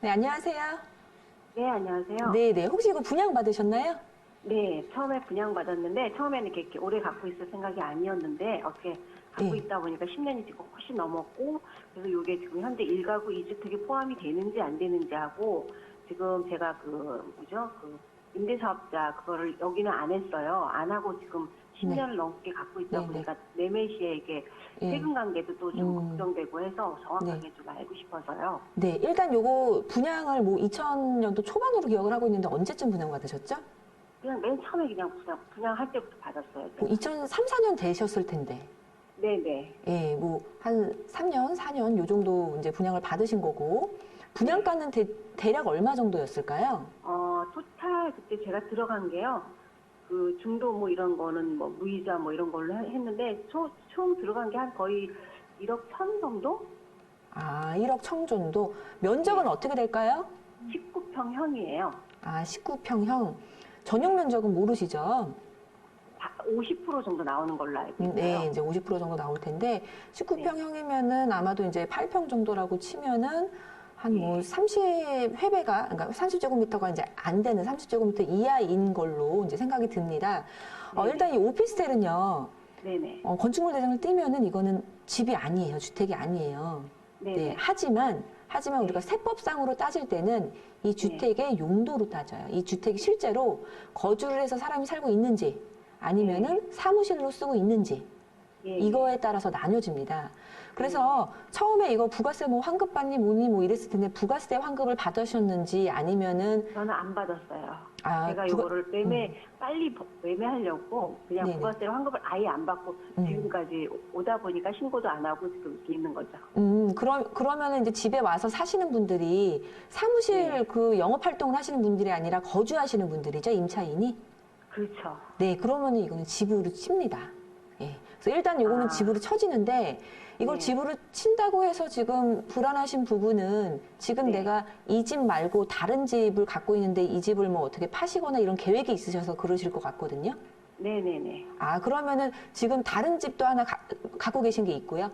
네, 안녕하세요. 네, 안녕하세요. 네, 네. 혹시 이거 분양 받으셨나요? 네, 처음에 분양받았는데, 처음에는 이렇게, 오래 갖고 있을 생각이 아니었는데, 어떻게 갖고 네. 있다 보니까 10년이 지금 훨씬 넘었고, 그래서 이게 지금 현재 1가구 2주택에 포함이 되는지 안 되는지 하고, 지금 제가 그, 뭐죠? 그, 임대사업자, 그거를 여기는 안 했어요. 안 하고 지금 10년을 넘게 갖고 있다 네, 네. 보니까 매매 시에 이게 예. 세금 관계도 또좀 음. 걱정되고 해서 정확하게 좀 알고 싶어서요. 네, 일단 요거 분양을 뭐 2000년도 초반으로 기억을 하고 있는데 언제쯤 분양 받으셨죠? 그냥 맨 처음에 그냥 분양, 분양할 때부터 받았어요. 뭐 2003, 4년 되셨을 텐데. 네네. 예, 뭐 한 3년, 4년 요 정도 이제 분양을 받으신 거고 분양가는 대, 대략 얼마 정도였을까요? 어, 토탈 그때 제가 들어간 게요. 그 중도 뭐 이런 거는 뭐 무이자 뭐 이런 걸로 해- 했는데 초, 총 들어간 게 한 거의 1억 천 정도? 아, 1억 청정도. 면적은 네. 어떻게 될까요? 19평형이에요. 아, 19평형. 전용 면적은 모르시죠? 50% 정도 나오는 걸로 알고 음, 있어요. 네, 이제 50% 정도 나올 텐데 19평형이면은 아마도 이제 8평 정도라고 치면은 한뭐 네. 30회배가 그러니까 30제곱미터가 이제 안 되는 30제곱미터 이하인 걸로 이제 생각이 듭니다. 어, 네네. 일단 이 오피스텔은요. 네네. 어, 건축물 대장을 띄면은 이거는 집이 아니에요. 주택이 아니에요. 네네. 네, 하지만 하지만 우리가 네. 세법상으로 따질 때는 이 주택의 용도로 따져요. 이 주택이 실제로 거주를 해서 사람이 살고 있는지 아니면은 사무실로 쓰고 있는지 예, 이거에 따라서 나뉘어집니다. 그래서 처음에 이거 부가세 뭐 환급 받니 뭐니 뭐 이랬을 텐데 부가세 환급을 받으셨는지 아니면은 예. 저는 안 받았어요. 아 제가 부가- 이거를 매매 빨리 버- 매매하려고 그냥 네네. 부가세 환급을 아예 안 받고 음. 지금까지 오다 보니까 신고도 안 하고 지금 이렇게 있는 거죠. 음, 그럼, 그러면은 이제 집에 와서 사시는 분들이 사무실 네. 그 영업 활동을 하시는 분들이 아니라 거주하시는 분들이죠, 임차인이? 그렇죠. 네, 그러면은 이거는 집으로 칩니다. 예. 그래서 일단 요거는 아. 집으로 쳐지는데 이걸 네. 집으로 친다고 해서 지금 불안하신 부분은 지금 네. 내가 이 집 말고 다른 집을 갖고 있는데 이 집을 뭐 어떻게 파시거나 이런 계획이 있으셔서 그러실 것 같거든요. 네네네. 아, 그러면은 지금 다른 집도 하나 가- 갖고 계신 게 있고요.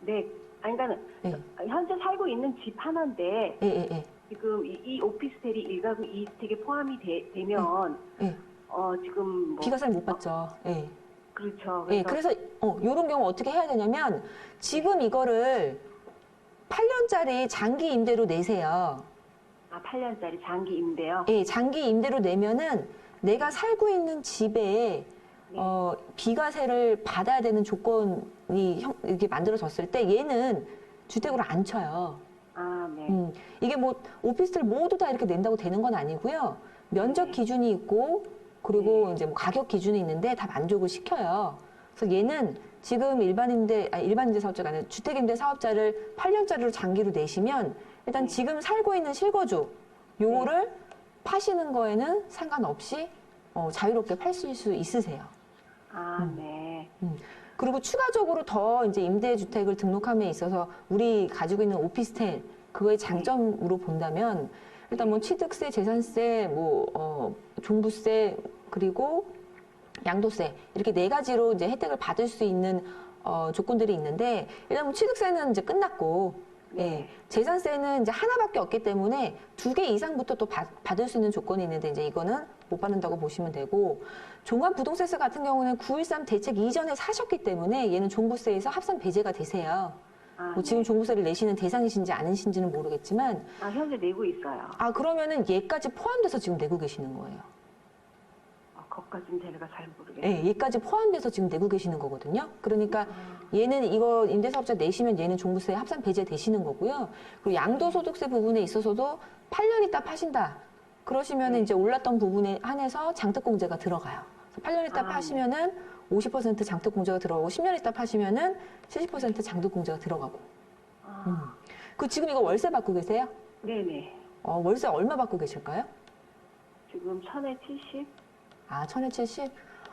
네. 아니, 그러니까 예, 현재 살고 있는 집 하나인데 예. 지금 이, 이 오피스텔이 1가구 2주택에 포함이 되, 면 예. 어, 지금 뭐 비과세를 못 받죠. 예. 그렇죠. 예, 그래서, 그래서 어, 요런 경우 어떻게 해야 되냐면 지금 이거를 8년짜리 장기 임대로 내세요. 아, 8년짜리 장기 임대요. 예, 장기 임대로 내면은 내가 살고 있는 집에 네. 어, 비과세를 받아야 되는 조건이 형- 이렇게 만들어졌을 때 얘는 주택으로 안 쳐요. 아, 네. 음, 이게 뭐 오피스텔 모두 다 이렇게 낸다고 되는 건 아니고요. 면적 네. 기준이 있고 그리고 네. 이제 뭐 가격 기준이 있는데 다 만족을 시켜요. 그래서 얘는 지금 일반임대 아, 일반임대 사업자가 아니라 주택임대 사업자를 8년짜리로 장기로 내시면 일단 네. 지금 살고 있는 실거주 요거를 파시는 거에는 상관없이 어, 자유롭게 파실 수 있으세요. 아, 음. 네. 그리고 추가적으로 더 이제 임대주택을 등록함에 있어서 우리 가지고 있는 오피스텔 그거의 장점으로 본다면 일단 뭐 취득세, 재산세, 뭐 어, 종부세 그리고 양도세 이렇게 네 가지로 이제 혜택을 받을 수 있는 어, 조건들이 있는데 일단 뭐 취득세는 이제 끝났고 예, 네. 재산세는 이제 하나밖에 없기 때문에 두 개 이상부터 또 받, 받을 수 있는 조건이 있는데 이제 이거는 못 받는다고 보시면 되고 종합부동세세 같은 경우는 9.13 대책 이전에 사셨기 때문에 얘는 종부세에서 합산 배제가 되세요. 아, 뭐 지금 네. 종부세를 내시는 대상이신지 아니신지는 모르겠지만 아, 현재 내고 있어요. 아 그러면은 얘까지 포함돼서 지금 내고 계시는 거예요. 아, 거기까지는 제가 잘 모르겠어요. 예, 얘까지 포함돼서 지금 내고 계시는 거거든요. 그러니까 아, 얘는 이거 임대사업자 내시면 얘는 종부세 합산 배제 되시는 거고요. 그리고 양도소득세 부분에 있어서도 8년 있다 파신다. 그러시면 네. 이제 올랐던 부분에 한해서 장특공제가 들어가요. 그래서 8년 있다 아, 파시면은 50% 장특공제가 들어가고 10년 있다 파시면은 70% 장특공제가 들어가고. 아, 음. 그 지금 이거 월세 받고 계세요? 네네. 어, 월세 얼마 받고 계실까요? 지금 천에 70? 아, 천에 70?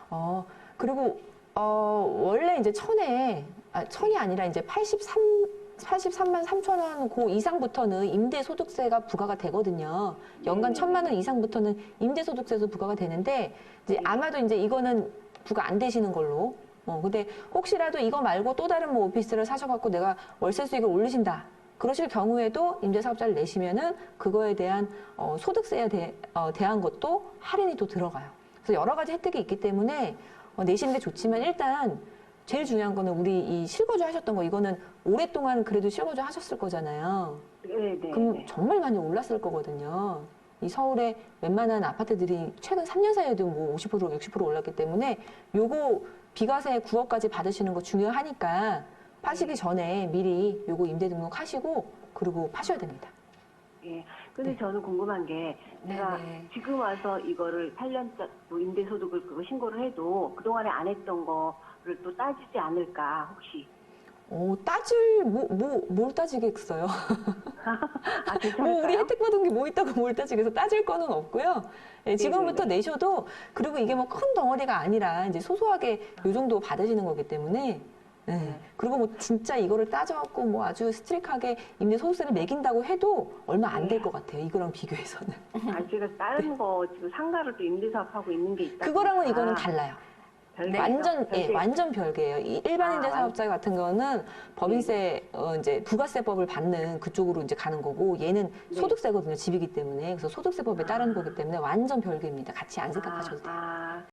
어, 그리고, 어, 원래 이제 천에, 아, 천이 아니라 이제 83, 83만 3천 원그 이상부터는 임대소득세가 부과가 되거든요. 연간 네. 천만 원 이상부터는 임대소득세도 부과가 되는데, 이제 네. 아마도 이제 이거는 부과 안 되시는 걸로. 어, 근데 혹시라도 이거 말고 또 다른 뭐 오피스를 사셔갖고 내가 월세 수익을 올리신다. 그러실 경우에도 임대사업자를 내시면은 그거에 대한 어, 소득세에 대, 어, 대한 것도 할인이 또 들어가요. 그래서 여러 가지 혜택이 있기 때문에 어, 내시는 게 좋지만 일단 제일 중요한 거는 우리 이 실거주 하셨던 거 이거는 오랫동안 그래도 실거주 하셨을 거잖아요. 네, 네. 그럼 네. 정말 많이 올랐을 거거든요. 이 서울의 웬만한 아파트들이 최근 3년 사이에도 뭐 50% 60% 올랐기 때문에 요거 비과세 9억까지 받으시는 거 중요하니까 파시기 전에 미리 요거 임대 등록하시고 그리고 파셔야 됩니다. 예. 근데 네. 저는 궁금한 게 제가 네네. 지금 와서 이거를 8년짜 뭐 임대소득을 그거 신고를 해도 그동안에 안 했던 거를 또 따지지 않을까 혹시 어, 따질 뭐 뭐 뭘 따지겠어요? 아? 뭐 우리 혜택 받은 게 뭐 있다고 뭘 따지겠어? 따질 거는 없고요. 예, 지금부터 네네네. 내셔도 그리고 이게 뭐 큰 덩어리가 아니라 이제 소소하게 요 정도 받으시는 거기 때문에 예. 네. 그리고 뭐 진짜 이거를 따져갖고 뭐 아주 스트릭하게 임대 소득세를 매긴다고 해도 얼마 안 될 것 같아요. 이거랑 비교해서는. 아 제가 다른 거 지금 상가를 또 임대사업 하고 있는 게 있다. 네. 그거랑은 이거는 달라요. 완전 예. 완전 별개예요. 이 일반 아, 임대 사업자 같은 거는 법인세 어, 이제 부가세법을 받는 그쪽으로 이제 가는 거고 얘는 네. 소득세거든요. 집이기 때문에 그래서 소득세법에 아. 거기 때문에 완전 별개입니다. 같이 안 생각하셔도 돼요. 아, 아,